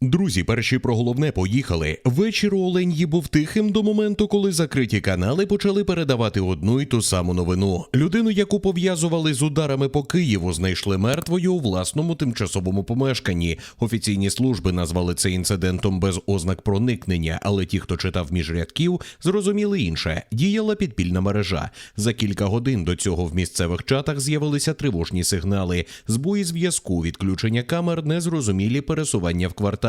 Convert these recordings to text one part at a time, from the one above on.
Друзі, перші про головне поїхали. Вечір у Оленьї був тихим до моменту, коли закриті канали почали передавати одну й ту саму новину. Людину, яку пов'язували з ударами по Києву, знайшли мертвою у власному тимчасовому помешканні. Офіційні служби назвали це інцидентом без ознак проникнення, але ті, хто читав між рядків, зрозуміли інше. Діяла підпільна мережа. За кілька годин до цього в місцевих чатах з'явилися тривожні сигнали, збої зв'язку, відключення камер, незрозумілі пересування в кварталі.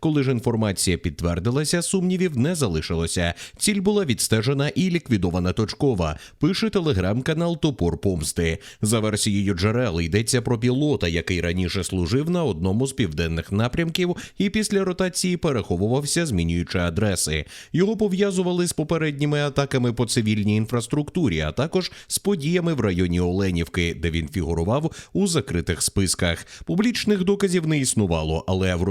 Коли ж інформація підтвердилася, сумнівів не залишилося. Ціль була відстежена і ліквідована точкова. Пише телеграм-канал Топор Помсти. За версією джерел йдеться про пілота, який раніше служив на одному з південних напрямків і після ротації переховувався, змінюючи адреси. Його пов'язували з попередніми атаками по цивільній інфраструктурі, а також з подіями в районі Оленівки, де він фігурував у закритих списках. Публічних доказів не існувало, але в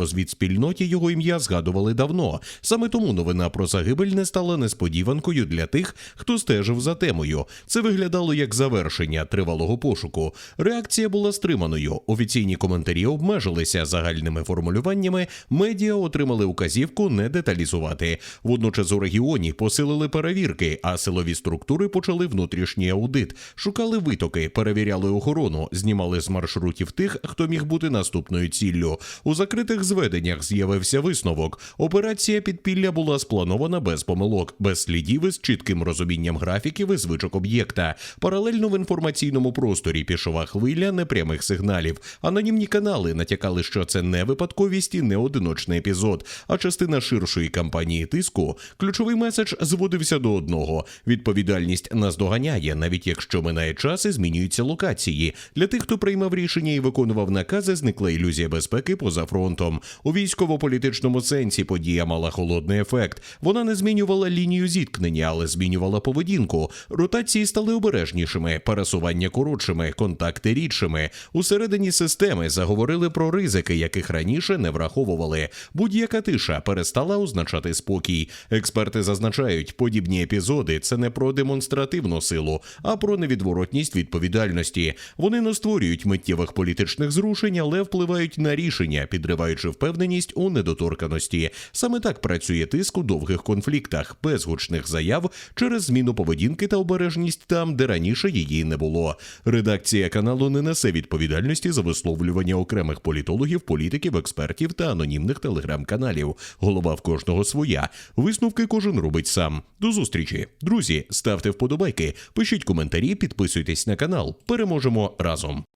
розвідспільноті його ім'я згадували давно. Саме тому новина про загибель не стала несподіванкою для тих, хто стежив за темою. Це виглядало як завершення тривалого пошуку. Реакція була стриманою. Офіційні коментарі обмежилися загальними формулюваннями. Медіа отримали указівку не деталізувати. Водночас у регіоні посилили перевірки, а силові структури почали внутрішній аудит, шукали витоки, перевіряли охорону, знімали з маршрутів тих, хто міг бути наступною ціллю. У закритих зведеннях з'явився висновок. Операція підпілля була спланована без помилок, без слідів і з чітким розумінням графіків і звичок об'єкта. Паралельно в інформаційному просторі пішова хвиля непрямих сигналів. Анонімні канали натякали, що це не випадковість і не одиночний епізод, а частина ширшої кампанії тиску. Ключовий меседж зводився до одного: відповідальність наздоганяє, навіть якщо минає час і змінюються локації. Для тих, хто приймав рішення і виконував накази, зникла ілюзія безпеки поза фронтом. У військово-політичному сенсі подія мала холодний ефект. Вона не змінювала лінію зіткнення, але змінювала поведінку. Ротації стали обережнішими, пересування коротшими, контакти рідшими. Усередині системи заговорили про ризики, яких раніше не враховували. Будь-яка тиша перестала означати спокій. Експерти зазначають, подібні епізоди це не про демонстративну силу, а про невідворотність відповідальності. Вони не створюють миттєвих політичних зрушень, але впливають на рішення, підриваючи впевненість у недоторканості. Саме так працює тиск у довгих конфліктах, без гучних заяв через зміну поведінки та обережність там, де раніше її не було. Редакція каналу не несе відповідальності за висловлювання окремих політологів, політиків, експертів та анонімних телеграм-каналів. Голова в кожного своя. Висновки кожен робить сам. До зустрічі, друзі. Ставте вподобайки, пишіть коментарі, підписуйтесь на канал. Переможемо разом.